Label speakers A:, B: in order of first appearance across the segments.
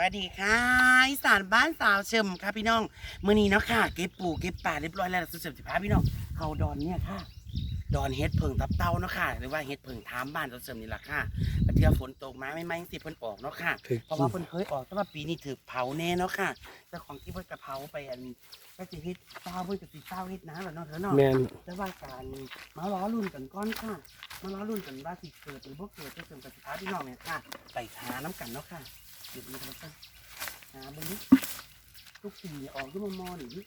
A: วัสดีค่ะอีสานบ้านสาวเชิมค่ะพี่น้องมื้อนี้เนาะค่ะ เก็บปูเก็บป่าเรียบร้อยแล้วสุดสิบห้าพี่น้องเขาดอนเนี่ยค่ะ ดอนเฮ็ดเพิงตับเต้าเนาะค่ะหรือว่าเฮ็ดเพิงทามบ้านสาวเชิมนี่แหละค่ะกระเทียมฝนตกมาไม่ไม่สิเพิ่นออกเนาะค่ะ
B: ถึก
A: เพราะว่าเพิ่นเคยออกแต่ว่าปีนี้ถือเผาแน่เนาะค่ะเจ้าของที่เพิ่นกระเผาไปอันก็สิเฮ็ดเต้าเพิ่นก็สิเต้าเฮ็ดน้ำแล้วเนาะเถอะเนาะ
B: แมน
A: แต่ว่าการมาล้อรุ่นกันก้อนค่ะมาล้อรุ่นกันว่าสิเกิดหรือบ่เกิดจะเสริมกับสิท้าพี่น้องเนี่ยค่ะไปหาน้ำกันเนาะค่ะ เดี๋ยวนี้กันหาบนนี้ทุกปีเนี่ยออกที่มอมอนี่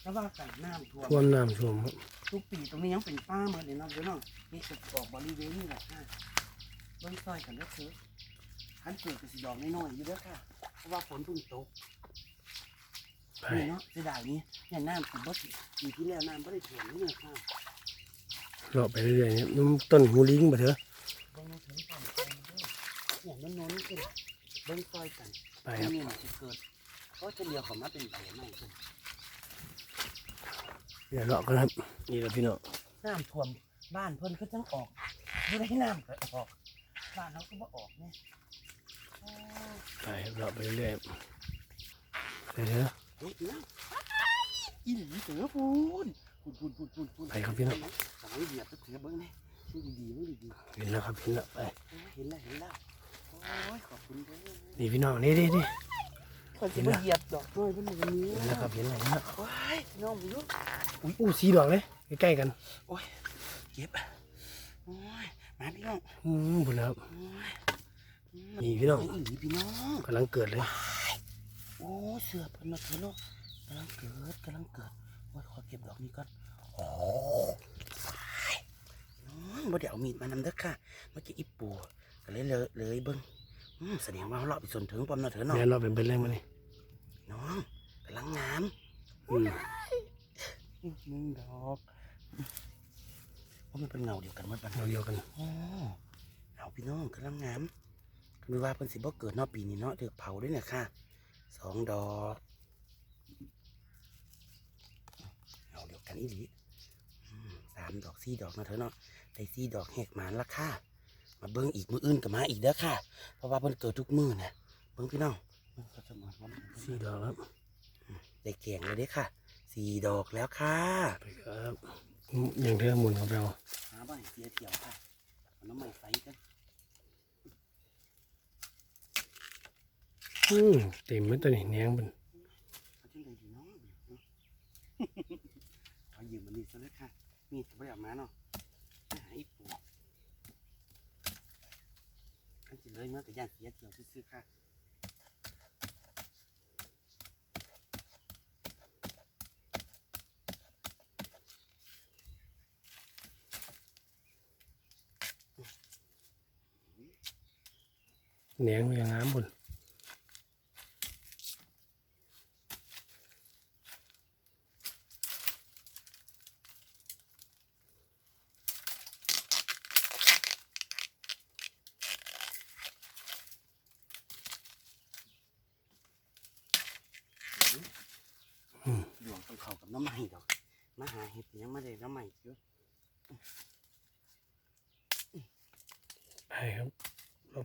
A: แต่ว่าการน้ำท่วม
B: ท่วมน้ำท่วมครับ
A: ทุกปีตรงนี้ยังเป็นป้าเหมือนเดิมเนาะเดี๋ยวเนาะนี่จะออกบริเวณนี่แหละค่ะเบิ้งซอยกันเด้อคือขันเกิดกับสีดอกน้อยๆอยู่เด้อค่ะ เพราะว่าฝนเพิ่งตก
B: ไป
A: นี่เนาะเสียดายนี้เนี่ยน้ำถึงบ่ถึงปีที่แล้วน้ำไม่ได้ถ่วมนี่เลยค่ะ
B: เลาะไปเรื่อยๆเนี่ยน้ำต้นหูลิงบ่เถอะ
A: เบิ้งถึงก่อนไปเด้อเนี่ยมันโน้นขึ้นเบิ้งซอยกัน
B: ไปครับ
A: นี่มันจะเกิดเพราะเฉลี่ยของมันเป็นใบไม้ขึ้น
B: เดี๋ยวเลาะกันครับนี่แหละพี่น้อง
A: น้ำท่วมบ้านเพิ่นก็จังออกไม่ได้น้ำก็ออก บ้านเราก็บ่ออกเนี่ยโอ้
B: ไปครับเลาะไปเรื่อยๆครับไปเถอะ
A: เฮ้ยน้ำอีหลีเสือพูนพูนพูนพูนพูนพูน
B: ไปครับพี่น้อง
A: สายเหยียบตะเสือเบิ้งเนี่ยดูดีๆดูดี
B: เห็นแล้วครับเห็นแล้วไป
A: ๆเห็นแล้วเห็นแล้ว
B: นี่พี่น้องนี่นี่นี่
A: คนจะมาเหยียบดอกน้อยเพิ่นวันนี้
B: เห็นแล้วครับเห็นแล้วเห็นแล้ว
A: ว้ายน้องลูก
B: อุ้ยอู้สีดอกเลยใกล้ๆกัน
A: เก็บโอ้ยมาพี่น้อง
B: อืมบุญแล้วครับ
A: โอ้ย
B: นี่พี่น้อง
A: อีหลีพี่น้อง
B: กำลังเกิดเลย
A: โอ้เสือเพิ่นมาเถอะเนาะกำลังเกิดกำลังเกิดว่าขอเก็บดอกนี้ก่อนโอ้ยน้องบ่เดี๋ยวเอามีดมานำเด้อค่ะเมื่อกี้อีปู ก็เลยเลยเลยเบิ่งอืมแสดงว่าเราะไปส่วนถึงปอมเนาะเถอะเนาะ
B: แม่นเราเป็นเป็นเลยมั้นี่
A: น้องกำลังงาม
B: อืม
A: อีกหนึ่งดอกว่ามันเป็นเงาเดียวกันหมดปัน
B: เราเดียวกัน
A: โอ้เอาพี่น้องกำลังงามคือว่าเพิ่นสิบ่เกิดเนาะปีนี้เนาะถือเผาด้วยเนี่ยค่ะสองดอกเอาเดียวกันอีหลีอืมสามดอกสี่ดอกเนาะเถอะเนาะได้สี่ดอกแหกหมานละค่ะ มาเบิ้งอีกมืออื่นก็มาอีกเด้อค่ะ เพราะว่าเพิ่นเกิดทุกมือนะเบิ้งพี่น้องเบิ่งเขาจะมาวัน
B: สีดอกครับ
A: ได้แกงเลยเด้อค่ะสี่ดอกแล้วค่ะ
B: ไปครับอืมอย่างเธอหมุนของเรา
A: หาบ้านเสียเที่ยวค่ะเอาน้ำมันใส่กัน
B: อืมเต็มเลยตัวนี้แหนงมัน
A: เอาที่ไหนดีเนาะเอายืมมันนี่ซะเลยค่ะมีดไม่ได้เออกมาเนาะไปหาอีปูอันสิ เลยเมื่อแต่ย่างเสียเกี่ยวซื้อค่ะ
B: แหนงมันยังน้ำบุญ
A: ดวงต้องเข้ากับน้ำใหม่ดอก มาหาเห็ดยังไม่ได้น้ำใหม่เยอะ
B: ไปครับ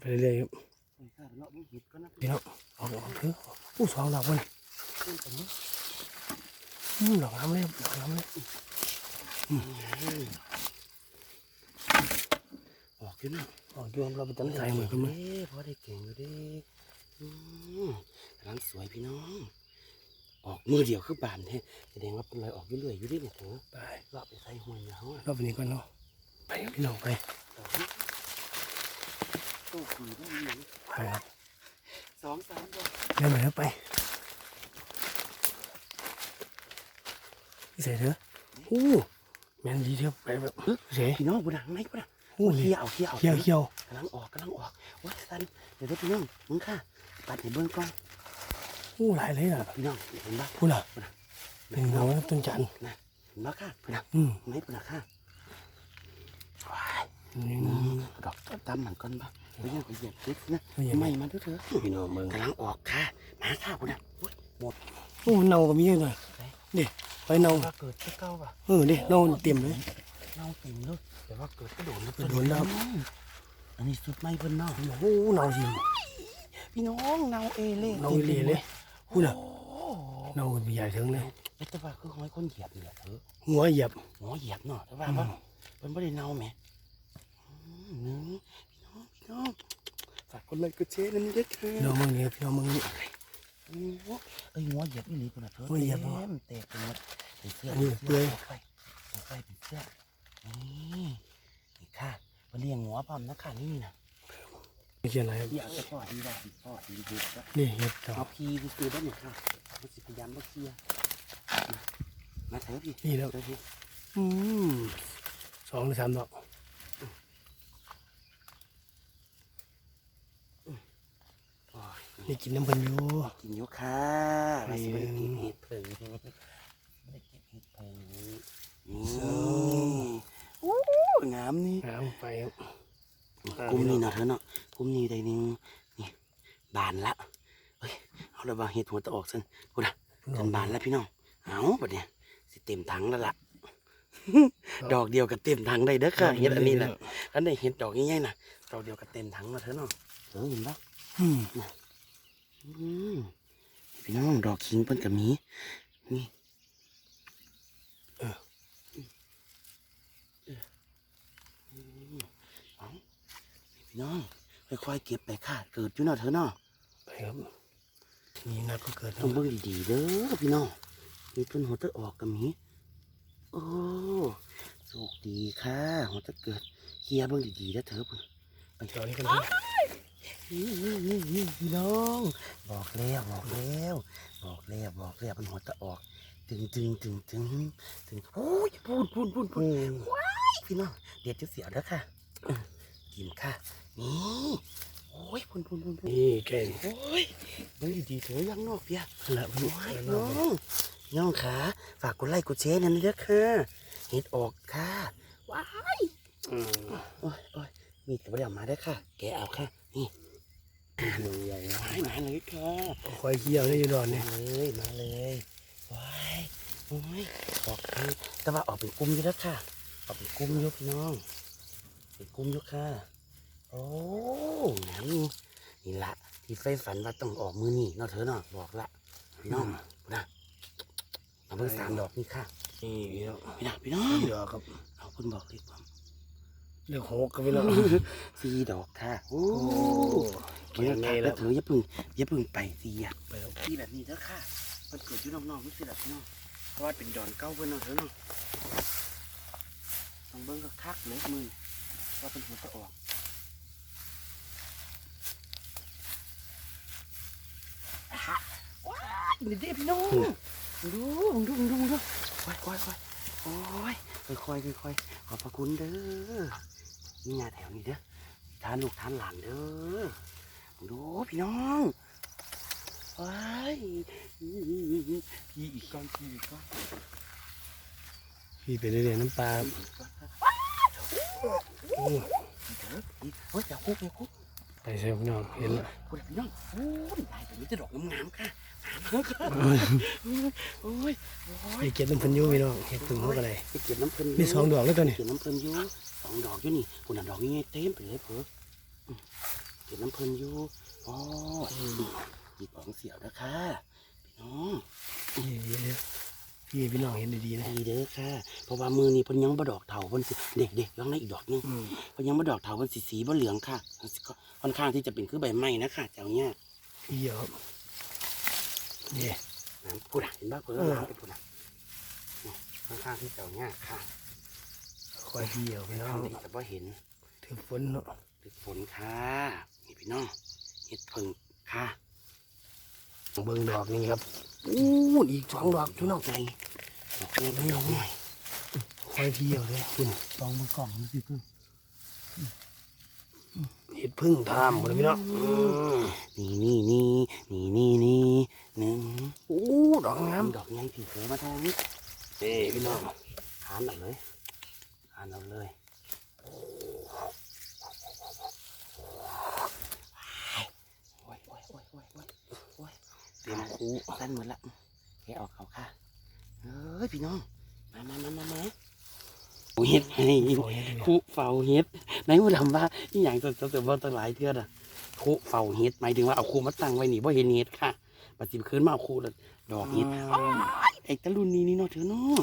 B: เราไปเรื่อยๆครับ
A: ไปค่ะเลาะมึงเห็ดก็นะ
B: พี่น้องเอาดอกเถอะอู้สองดอกมัน
A: เพื่อนกันเนาะ
B: อืมดอกน้ำเลยครับดอกน้ำเลย
A: ออกอยู่เนาะ
B: อ๋อดวงเราไปตั้งใจเหมือนกันมั้ย
A: เด้พอได้เก่งอยู่เด้อืมกำลังสวยพี่น้อง ออกมือเดียวคือบานแท้แสดงว่าเป็นรอยออกอยู่เรื่อยอยู่เดิเนี่ยเถอะ
B: ไป
A: เลาะไปใส่หัวเหงาอะ
B: รอบนี้ก่อนเนาะไปครับพี่น้องไป
A: ดอกนี้ ตู้ปีได้ยัง
B: ไปครับ
A: สองสามดอก
B: เริ่มเลยครับไปพี่เสยเถอะอู้แม่นดีเถอะไปแบบเสย
A: พี่น้องบุญหนังไหนบุญหนัง
B: อู้
A: เคี่
B: เขี
A: ยวเอาเคี่ยวเอา
B: ยวเขียว
A: กำลังออกกำลังออกว้าสันเดี๋ยวเดี๋ยวพี่น้องมึงค่ะปัดให้เบิ้งก่อน
B: อู้หลายเลยอะ
A: พี่น้องเห็นปะ
B: พูดล่ะเป็นเงาครับต้นจันทร์
A: นะเห็นปะค่ะพี่น้อง
B: อืม
A: ไม่ปุณค่ะว้าย
B: นี่
A: อืมดอกตามมันก่อนปะ เดี๋ยวยังไปเหยียบติดนะ
B: ไม่ยัง
A: ไม่มาด้วยเถอะ
B: พี่น้องเมือง
A: กำลังออกค่ะมาค่ะคุณนะอุ๊ยหมด
B: โอ้เน่าก็มีเยอะหน่อยเด็ไปเน่า
A: ว่าเกิดแค่เก้าป่ะ
B: เออเด็เน่าเต็มเลย
A: เน่าติ่มเลยแต่ว่าเกิดกระโดด
B: กระโดดแล้ว
A: อันนี้สุดไม่เพิ่นเนาะ
B: โอ้เน่าจริง
A: พี่น้องเนาเอเล่
B: เนาเอเล่เลยพูดน่ะ
A: โอ้
B: เน่าใหญ่ถึงเลย
A: เอ๊ะแต่ว่าคือหอยคนเหยียบนี่แหละเถอะ
B: หัวเหยียบ
A: หมอเหยียบเนาะแต่ว่าว่ามันไม่ได้เน่าแหมอืมหนึ่งพี่ น้องพี่น้องฝากคนไลค์กดแชร์นั่นด้วยค่ะ
B: พี่น้องมึงนี่พี่น้องมึงนี่
A: โอ้โหเอ้ยหัวเหยียบนี่หลีปุ่นน่ะเถอะ
B: หัวเหยียบเหรอ
A: ต็มแตกเป็นหมดเป็นเสื้อ
B: อันนี้
A: เป็น
B: เปลือย
A: สื้ไฟเอาไฟเป็นเสื้อนี่นี่ค่ะมาเลี้ยงหัวพร้อมนะค่ะนี่นะ
B: ไม่เขียนอะไรครับ
A: อยากจะพ่อดีว่าพ่อดีบุกแล้ว
B: นี่เห็ดดอ
A: เอา
B: ก
A: พีคือคือได้ไหมค่ะมันสิพยายามบ่เคลียร์มามาเถอะพี่
B: นี่แล้ว
A: เถอะพี่
B: อืมสองหรือสามดอก
A: อ้ย
B: นี่กินน้ำเพันอยู่
A: กินอยุค่ะมาสิมากินเห็ดเผิงได้กินเห็ดเผิงนี่โอ้งามนี่
B: น้ำไปครับ
A: กลุ่มนี้เนาะเธอเนาะกลุ่มนี้ได้หนึงนี่บานละเฮ้ยเอาระบางเห็ดหัวตะออกสันกูนะจนบานแล้วพี่น้องเอาบัดเนี่ยสิเต็มถังแล้วล่ะดอกเดียวกับเต็มถังได้เด้อค่ะเห็ดอันนี้นะอันนี้เห็ดดอกง่ายๆนะดอกเดียวกับเต็มถังมาเถอะเนาะเออเห็นปะ
B: อืม
A: อืม พี่น้องดอกคิงเปิ้นกับมีนี่เออเออเอาพี่น้องค่อยๆเก็บไปค่ะ เกิดอยู่เนาะเธอเนาะ
B: ไปครับนี่นัดก็เกิด
A: ต้องเบิ่งดีๆเด้อพี่น้องมีเพิ่นหัวตะออกกับมีโอ้โชคดีค่ะหัวตะเกิดเฮียเบิ่งดีๆแล้วเธอเพิ่น
B: จอนี้กันพี่
A: นี่นี่นี่นี่ พี่น้อง บอกแล้วบอกแล้วบอกแล้วบอกแล้วมันหัวตะออกตึงตึงตึงตึงตึงโอ้ยพูนพูนพูนพูน
B: อืม
A: พี่น้องเดี๋ยวจะเสียแล้วค่ะอื้อกินค่ะนี่โอ้ยพูนพูนพูนพูน
B: นี่แก่
A: โอ้ยเบิ่งดีๆเถอะยังนอกเพีย
B: ละพี่
A: โอ้ย
B: น้
A: น้
B: อ
A: องงน้องขาฝากกดไลค์กดแชร์นั่นด้วยค่ะเห็ดออกค่ะว้าย
B: อืม
A: โอ้ยโอ้ยมีดกับเดี๋ยวมาได้อค่ะ แกะเอาค่ะนี่
B: ดูใหญ่
A: มามาเลยค่ะ
B: คอยเคี่ยวนี่อยู่ดอนนี่
A: มาเลยมาเลยว้ายโอ้ยออกคือแต่ว่าออกเป็นกลุ่มอยู่แล้วค่ะ ออกเป็นกลุ่มอยกพี่น้องเป็นกลุ่มอยกค่ะ โอ้หนามนี่นี่ละที่ไฟฝันว่าต้องออกมือนี่เนาะเธอเนาะบอกละพี่น้องนะมาเบิ่งสามดอกนี่ค่ะ
B: นี่พี่น้อง
A: พี่น้องพี่น้อง
B: สี่ดอกครับ
A: เอาคุณบอกเลยว่า
B: เลือกหกครับพี่น้อง
A: สี่ดอกค่ะโอ้ ขีย
B: เก่
A: ง
B: ง
A: ไงแล้
B: วว
A: เธออย่าพึ่งอย่าพึ่งไปสิอะ
B: ไปครับ
A: ที่แบบนี้เด้อค่ะมันเกิดอยู่นอกๆไม่ใช่แบบนอกเพราะว่าเป็นดอนเก้าเพื่อนเนาเธอเนาะต้องเบิ้งก็คักเลยมือว่าเป็นหัวตะออกอะฮะว้ายนี่เด็พี่น้องดูดูดูดูค่อยค่อยค่อยโอ้ยค่อยค่อยค่อยขอบพระคุณเด้อนี่งาแถวนี้เด้อทานลูกทานหลานเด้อ ดูพี่น้องว้ายพี่อีกก้อนพี่อีกก้อน
B: พี่ไปเรื่อยๆน้ำปลา
A: พี่อีกก้อน
B: โอ้
A: เด้อพี่เฮ้ยอย่าคุกอย่าคุก
B: ไปใช่พี่น้องเห็นแล้ว
A: คุณพี่น้องโอ้ยตายแต่นี้จะดอกงามๆค่ะงามมากค่ะ
B: โอ้ย
A: โอ้ยโอ้ย
B: ไปเก็บน้ำเพันอยูพี่น้องเห็ดพึ่งพวกอะไร
A: ไปเก็บน้ำเพลิน
B: มีสองดอกแล้วตัวนี้
A: เก็บน้ำเพลินอยู่สองดอกอยู่นี่คุณน่ะดอกนี้เต็มไปเลยเพิ่อืม เก็บน้ำเพลินอยู่อ๋อหยิบของเสียวนะค่ะพี่น้อง
B: พี่เดี๋ยวพี่พี่น้องเห็นดีๆนะ
A: ดีเด้อค่ะเพราะว่ามือนี่เพิ่นยังบ่ดอกเถาเพิ่นสิเด็กๆยังได้อีกดอกหนึง
B: อืม
A: เพิ่นยังบ่ดอกเถาเพิ่นสิสีบ่เหลืองค่ะมันสิค่อนข้างที่จะเป็นคือใบไม้นะคะเจ้าเนี่ย
B: พี่เหรอนี่
A: น้ำพูดอะเห็นบ้าเพิ่น
B: เออ
A: น้ำไปพูดอะนี่ค่อนข้างที่เจ้าเนี่ยค่ะ
B: คอยพี่เหรอพี่น้อ
A: ข้างงที่จะบ่เห็น
B: ถือฝนเนาะ
A: ตึกฝนค่ะนี่พี่น้องเห็ดเพิ่งค่ะ
B: เบิ่งดอกนี่ครับอู้อีกสองดอก
A: พี่
B: พี่
A: น้
B: น้
A: อ
B: องง
A: ใจดอกนี้ดอกหน่อย
B: คอยพี่เหรอเลยคุณ
A: ลองมือกล่องดูสิเพิ่ง
B: เห็ดพึ่งทามหมดเลยพี่น้องอืม
A: นี่นี่นี่นี่นี่นี่หนึ่ง
B: อู้ดอกงาม
A: ดอกใหญ่ผีเสือมาทางนี้
B: นี่พี่น้อง
A: หานเอาเลยหานเอาเลยโอ้ยโอ้ยโอ้ยโอ้ยโอ้ยโอ้ย
B: เต็ม คู
A: สั้นหมดละแกะออกเขาค่ะเอ้ยพี่น้อง มามามามามาโอ้ยเฮ็ดให้
B: โอ้ยเห็ดดี
A: คุเฝ้าเฮ็ดในผู้ทำว่าอีหยังตัวตัวตัวบ่ตั้งหลายเทื่อน่ะคุคูเฝ้าเฮ็ดหมายถึงว่าเอาคูมาตั้งไว้นี่บ่เห็นเฮ็ดค่ะบัดสิคืนมาเอาคูแล้วดอกเฮ็ดโอ้ยไอ้ตะลุนนี้นี่เนาะเถอะเนาะ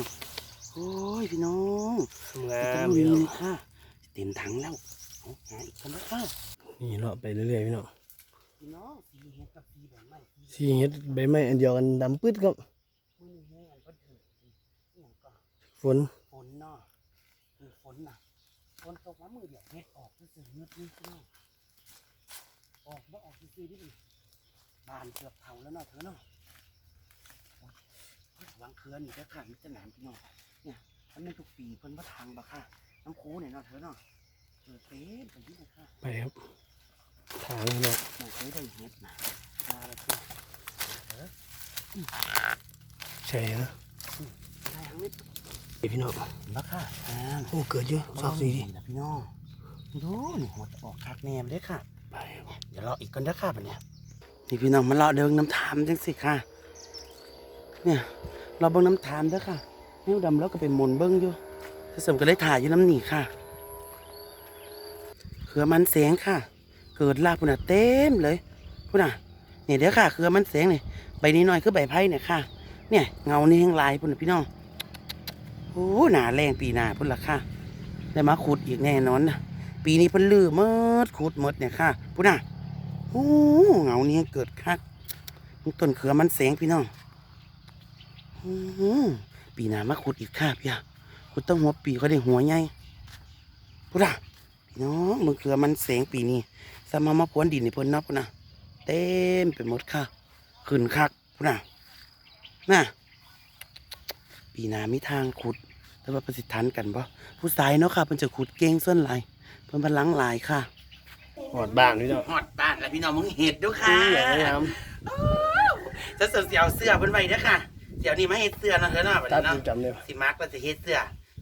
A: โอ้ยพี่น้อง
B: งา
A: ไอ้ตะ
B: ม
A: ลุน
B: พี่น้อง
A: นี่ค่ะเต็มถังแล้วเอาหาอีกคนละค่ะ
B: นี่เลาะไปเรื่อยๆพี่น้อง
A: พี่น้องสีเฮ็ดกับสีแบบใหม่สี
B: สีเฮ็ดใบไม้อันเดียวกันดำปื้ดครับ
A: มือเฮ็ดอันเพิ่นถืออหยังก็
B: ฝน
A: ฝนเนาะคือฝนน่ะฝนตกมามือเดียวเฮ็ดออกซื่อๆนึดนี่พี่น้องออกบ่ออกซื่อๆดิบานเกือบเท่าแล้วเนาะเธอเนาะเฮ้ยวางเครือนี่เด้อค่ะมิตรหนามพี่น้องเนี่ยมันเป็นทุกปีเพิ่นว่าทางบ่ค่ะน้ำคูเนี่ยเนาะเธอเนาะเออเต็มไปที่นะค่ะ
B: ไปครับทางพี่น้อง
A: ไม่เคยได้เฮ็ดนะมาแล้วพี่
B: ใช่นะ
A: ทางนี้
B: พี่น้อง
A: บ่ค่ะอ่า
B: โอ้เกิดเยอะสอบสีดิ
A: นะพี่น้องดูนี่หัวจะออกคักแนมเด้อค่ะ
B: ไปครับ
A: เดี๋ยวรออีกก่อนเด้อค่ะบัดเนี้ยนี่พี่น้องมาเลาะเดิงน้ำทามจังสิค่ะ เนี่ยเราเบิ่งน้ำทามเด้อค่ะนิ้วดำแล้วก็เป็นหมนเบิ่งอยู่ถ้าสมก็เลยถ่ายอยู่น้ำหนีค่ะเครือมันแสงค่ะ เกิดลาพุ่นน่ะเต็มเลยพุ่นน่ะเนี่ยเดี๋ยวค่ะเครือมันแสงเนี่ยใบนี้หน่อยคือใบไผ่เนี่ยค่ะ เนี่ยเงานี่แห้งลายพุ่นน่ะพี่น้องโอ้หนาแรงปีหนาพุ่นละค่ะได้มาขุดอีกแน่นอนนะปีนี้เพิ่นลือเมดขุดเมดเนี่ยค่ะพุ่นน่ะโอ้เงานี่เกิดคักต้นเครือมันแสงพี่น้องอื้อหือปีหนามาขุดอีกค่ะพี่อะขุดตั้งหัวปีก็ได้หัวใหญ่พุ่นน่ะพี่น้องมือเกลือมันแสงปีนี้ สมามาพรวนดินในเพิ่นนับนะเต็มไปหมดค่ะ ขึ้นคักพุ่นน่ะน่ะปีหน้ามีทางขุด แต่ว่าประสิทธันกันบ่ผู้ชายเนาะค่ะเพิ่นจะขุดเก่งส่วนหลายเพิ่นพลังหลายค่ะ
B: หอดบ้านพี่น้อง
A: ฮอดบ้านแล้วพี่น้องมึงเห็ดดูค่ะ
B: อืมอย่างงาม
A: จะเสียวเสื้อเพิ่นไว้เด้อค่ะเดี๋ยวนี้มาเฮ็ดเสื้อนะเด้อเนาะบัด
B: ตัด
A: นี้เนาะ
B: จำได้ปะ
A: สิมาร์กก็จะเฮ็ดเสื้อ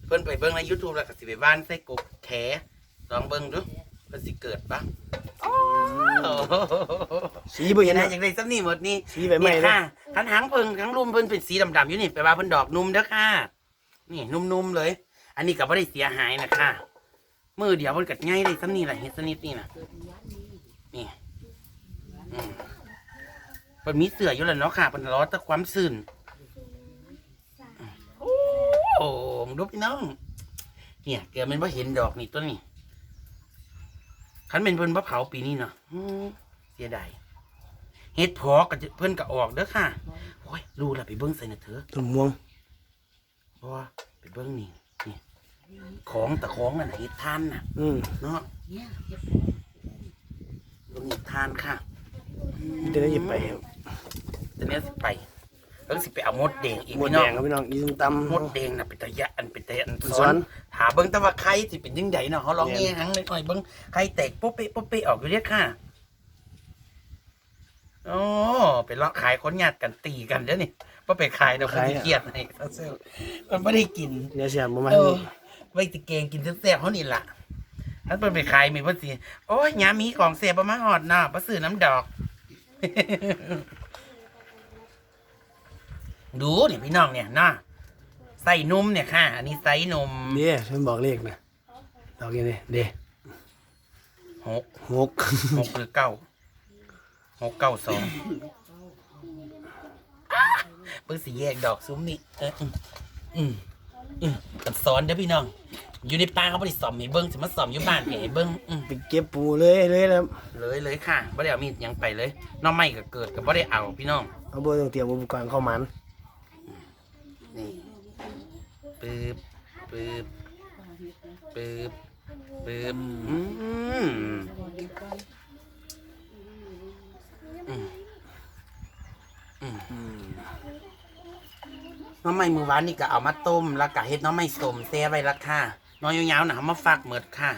A: เพิ่นไปเบิ่งใน YouTube แล้วก็สิไปบ้านใส่กบแขลองเบิ่งดูเพิ่นสิเกิดปะโอ้โห
B: สีบ่
A: เห็
B: เห็
A: น
B: น
A: ไหม
B: นะ
A: อย่างไรซ้ำนี่หมดนี่
B: สีใบไม้
A: นี่
B: เลย
A: ค่ะทั้งหางเพิ่งทั้งลุ่มเพิ่นเป็นสีดำๆอยู่นี่แปลว่าเพิ่นดอกนุ่มเด้อค่ะ นี่นุ่มๆเลย อันนี้ก็บ่ได้เสียหายนะค่ะมือเดียวเพิ่นกัดง่ายได้ซ้ำนี่แหละเฮ็ดสนิดนี่น่ะนี่อืมเพิ่นมีเสืออยู่แล้วเนาะค่ะเพิ่นรอแต่ความซื่นโอ้โหมึงดูพี่น้อง เนี่ยเกือบมันบ่เห็นดอกนี่ต้นนี่ คันเป็นเพิ่นบ่เผาปีนี้เนาะอืมเสียดายเฮ็ดพอกับเพิ่นก็ออกเด้อค่ะโอ้ยรู้แล้วไปเบิ่งใส่น่ะเถอะ
B: ต้นม่วง
A: เพราะว่าไปเบิ่งนี่นี่ของตะของน่ะเฮ็ดทานน่ะ
B: อืม
A: เนาะเบิ่งเฮ็ดทานค่ะ
B: จะได้หยิบไปครับ
A: ตอนนี้สิไป แล้วสิไปเอามดแดงอีก
B: หมด
A: พี่
B: แด
A: น้อง
B: งครับพี่น้องอีส้มตำ
A: มดแดงน่ะเป็นตะยะอันเป็นตะยะอัน
B: ซ้
A: ซ้
B: อ
A: อนนหาเบิ่งแต่ว่าไข่สิเป็นจังไดเนาะเฮาลอง
B: แม่น
A: แง่หังหน่อยๆเบิ่งไข่แตกปุ๊บเป๊ะปุ๊บเป๊ะออกอยู่เด้อค่ะโอ้ไปเลาะขายคนญาติกันตีกันเด้อนี่บ่ไปขายดอกคนสิเครียดให้เซลมันบ่ได้กิน
B: เดี๋ยวเสียประมาณ
A: เออ
B: นี้
A: ไว้ติเกงกินแซ่บๆเขานี่ล่ะถ้าเปินไปขายมีเพิ่นสิโอ้ยยามีของเสียประมาหอดน่ะบ่ซื้อน้ำดอก ดูนี่พี่น้องเนี่ยน่ะใส่นมเนี่ยค่ะ อันนี้ใส่นม
B: เดี๋ยวฉันบอกเลขนะดอกยังไงเดี๋ยว
A: หก
B: หก
A: หกหรือเก้าหกเก้าสองเพิ่งสิแยกดอกซุ้มนี่เอออืมอืมอืมกันซ้อนเด้อพี่น้อง อยู่ในป่าเขาบ่ได้สอมให้เบิ้งสิมาสอมอยู่บ้านให้เบิ้งอืม
B: ไปเก็บปูเลยเลยแล้ว
A: เลยเลยค่ะบ่ได้เอามีดหยังไปเลยน้องไม่ก็เกิดก็บ่ได้เอาพี่น้อง
B: เอาบ่ต้องเตรียมอุปกรณ์เข้ามัน
A: นี่ ปึ๊บปึ๊บปึ๊บปึ๊บอืมน้องไม่มือวานนี่ก็เอามาต้ม แล้วก็เฮ็ดน้องไม่สมแซ่ไว้ละค่ะน้อยยาวๆนะเอามาฝากเหมือดค่ะ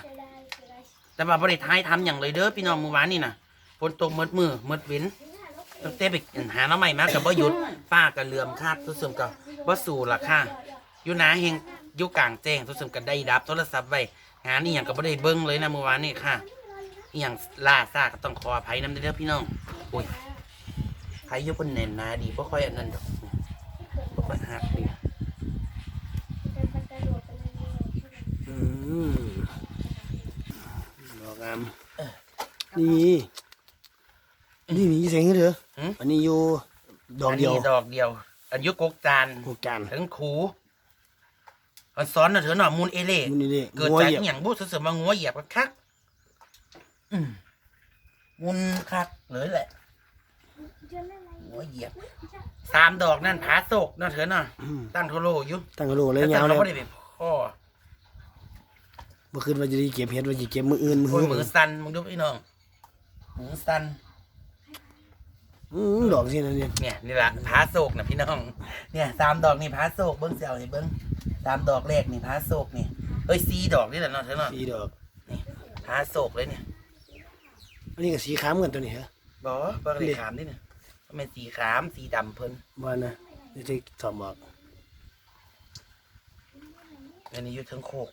A: แต่ว่าบ่ได้ท้ายทำอย่างเลยเด้อพี่น้องมือวานนี่นะฝนตกหมดมือหมดเว้นตั้งแต่ไปหาน้องใหม่มากับบ่หยุดฟ้าก็เหลื่อมคาดทุกส่วนก็บ่สู่ละค่ะ อยู่หนาเฮงอยู่กลางแจ้งทุกส่วนก็ได้ดับโทรศัพท์ไว้งานนี่หยังก็บ่ได้เบิ่งเลยนะมือวานนี่ค่ะอหย่างล่าซ่าก็ต้องขออภัยนำเด้อพี่น้องโอ้ยใครอยู่เพิ่นแน่นหนาดีบ่ค่อยอันนั้นดอกบ่ค่อยหักดี
B: อืมดอกงามนี่นี่นี่เสียงเถอะ
A: หืม
B: อันนี้อยู่ดอกเดียว
A: นนี้ดอกเดียว อันยุกกจาน
B: พวกจาน
A: ถึงขู อันซ้อนน่ะเถอะหน่อมูลเอเล่
B: มันนี่ดิ
A: เกิด
B: งัว
A: จาก
B: เหยียบ
A: อหย่างบุษเสริมมางัวเหยียบกันคักอืมมุนคักเลยแหละงัวเหยียบสามดอกนั่นผาโศกน่ะเถอะน่ะ
B: อืม
A: ตั้งโทโลอยู่
B: ตั้งกระโหลกเลย
A: แต่
B: ยาว
A: เรา
B: เลย
A: ไม่ได้ไปพ่อ
B: เมื่อคืนว่าจะได้เก็บเห็ดว่าจะเก็บมืออื่นมือ
A: โอ้ย
B: หื้อ
A: มือสั่นมึงดูพี่น้องมือสั่น
B: อืมดอกสินั่นเนี่ย
A: เนี่ยนี่ละผาโศกนะพี่น้อง เนี่ยสามดอกนี่ผาโศกเบิ้งเสียวให้เบิ้ง สามดอกแรกนี่ผาโศกนี่เอ้ยสี่ดอกนี่แหละเนาะเถอะเนาะ
B: สีดอก
A: ผาโศกเลยเนี่ย
B: อันนี้ก็สีขาวเหมือนกันตัวนี้ฮะ
A: บอบ่เลยขามนี่เนี่ยมันเป็นสีขามสีดำเพิ่น
B: ว่านะนี่จะสอบบอก
A: อันนี้อยู่เทั้งโคก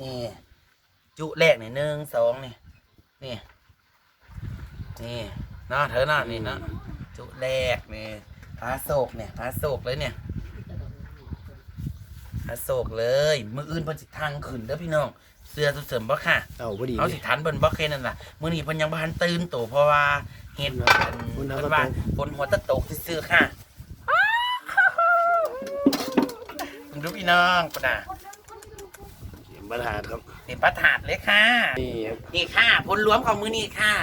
A: นี่จุแรกนี่หนึ่งสองนี่นี่นี่เนาะเธอเนาะนี่เนาะจุแรกนี่ผาโศกเนี่ยผาโศกเลยเนี่ย ผาโศกเลย มืออื่นเพิ่นสิทางขึ้นเด้อพี่น้อง เสื้อสุดเสริมบ่ค่ะ
B: เอาพอดี
A: เอา
B: เล
A: สิ
B: ย
A: ทันเบิ่นบ่เคยนั่นล่ะมื้อนี้เพิ่นยังบ่ทันตื่นโตเพราะว่าเฮ็ดอัน
B: ฝนหัว
A: เพิ่น
B: ตะตก
A: ว่าฝนหัวตะตกซื่อๆค่ะมึงดูพี่น้องปะน่ะ
B: เก็บบัตรหาดครับ
A: นี่ประถาดเลยค่ะ
B: นี่ครับ
A: นี่ค่ะผลรวมของมื้อนี้ค่ะ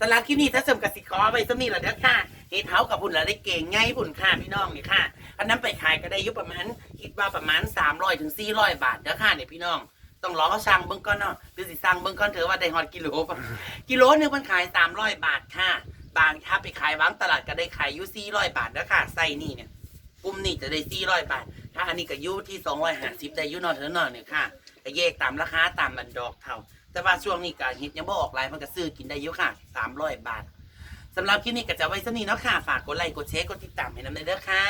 A: สำหรับคลิปนี้ถ้าเสริมกสิกรไว้สำนี้แหละเด้อค่ะเฮ็ดเฮากับพุ่นละได้เก่งไงพุ่นค่ะพี่น้องนี่ค่ะ อันนั้นไปขายก็ได้ยู่ประมาณคิดว่าประมาณ300ถึง400บาทเด้อค่ะเนี่ยพี่น้อง ต้องรอเขาสั่งเบิ่งก่อนเนาะหรือสิสั่งเบิ่งก่อนเถอะว่าได้ฮอดกิโลป่ะกิโลหนึงมันขาย300บาทค่ะ บางถ้าไปขายวางตลาดก็ได้ขายอยู่400บาทนะค่ะไส้นี่เนี่ยกลุ่มนี่จะได้400บาท ถ้าอันนี้ก็อยู่ที่250ได้อยู่เนอเถอะเนอเนี่ยค่ะก็แยกตามราคาตามบันดอกเท่า แต่ว่าช่วงนี้ก็เฮ็ดยังบ่ออกไลน์มันก็ซื้อกินได้ยู่ค่ะ300บาทสำหรับคลิปนี้ก็จะไว้สนี้เนาะค่ะ ฝากกดไลค์ กดแชร์ กดติดตามให้นำเด้อค่ะ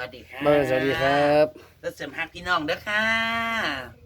A: วัสดีค่ะ
B: มาสวัสดีครับ
A: แล้วเสริมฮักพี่น้องเด้อค่ะ